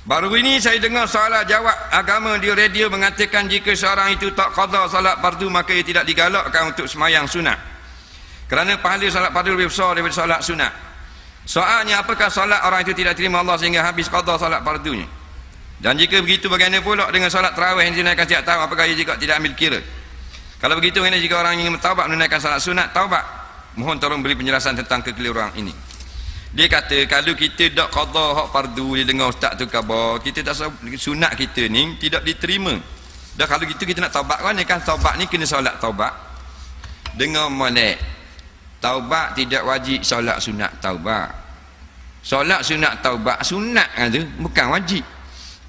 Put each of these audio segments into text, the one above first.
Baru ini saya dengar soalan jawab agama di radio mengatakan jika seorang itu tak qada salat fardu maka ia tidak digalakkan untuk semayang sunat. Kerana pahala salat fardu lebih besar daripada salat sunat. Soalnya apakah salat orang itu tidak terima Allah sehingga habis qada salat fardunya? Dan jika begitu bagaimana pula dengan salat tarawih yang dinaikkan setiap tahun apakah ia juga tidak ambil kira? Kalau begitu bagaimana jika orang ingin bertaubat menunaikan salat sunat taubat? Mohon tolong beri penjelasan tentang kekeliruan ini. Dia kata kalau kita tak qada hak fardu dia dengar ustaz tu khabar, kita tak sunat kita ni tidak diterima. Dah kalau gitu kita nak taubat kan kan taubat ni kena solat taubat. Dengar molek. Taubat tidak wajib solat sunat taubat. Solat sunat taubat sunat kan tu bukan wajib.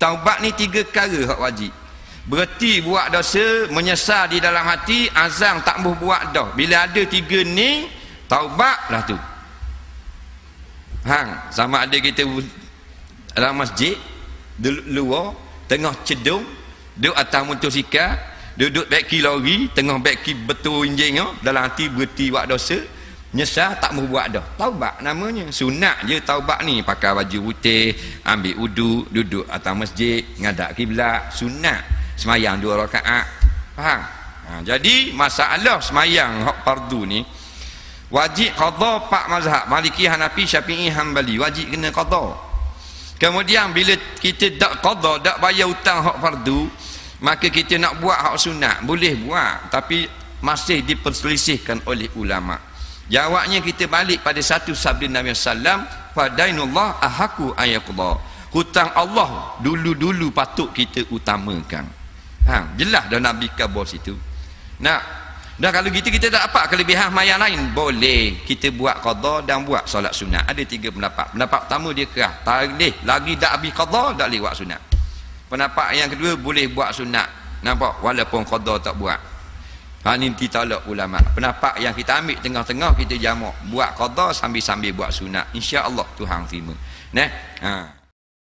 Taubat ni tiga perkara hak wajib. Berarti buat dosa menyesal di dalam hati azam tak boleh buat dah. Bila ada tiga ni taubatlah tu hang sama ada kita dalam masjid duduk luar tengah cedung duduk atas motosikal duduk beki lori tengah beki betul injingnya dalam hati berhenti buat dosa nyesal tak mau buat dah. Taubat namanya. Sunat je taubat ni. Pakai baju putih ambil wudu duduk atas masjid ngadak kiblat. Sunat. Semayang dua rakaat. Faham? Ha, jadi masalah semayang hak fardu ni wajib qada pak mazhab maliki hanafi syafi'i hambali wajib kena qada kemudian bila kita tak qada tak bayar hutang hak fardu maka kita nak buat hak sunat. Boleh buat tapi masih diperselisihkan oleh ulama. Jawabnya kita balik pada satu sabda Nabi sallam fadainullah ahaku ayaqda hutang Allah dulu-dulu patut kita utamakan. Ha jelas dah nabi kabar situ. Nak dan kalau gitu kita tak dapat kelebihan mayat lain. Boleh kita buat qada dan buat solat sunat. Ada tiga pendapat. Pendapat pertama dia kerah. Tak boleh lagi tak habis qada tak boleh buat sunat. Pendapat yang kedua boleh buat sunat. Nampak? Walaupun qada tak buat. Ha ni ditolak ulama. Pendapat yang kita ambil tengah-tengah kita jamak. Buat qada sambil-sambil buat sunat. insya-Allah Tuhan terima. Nah ha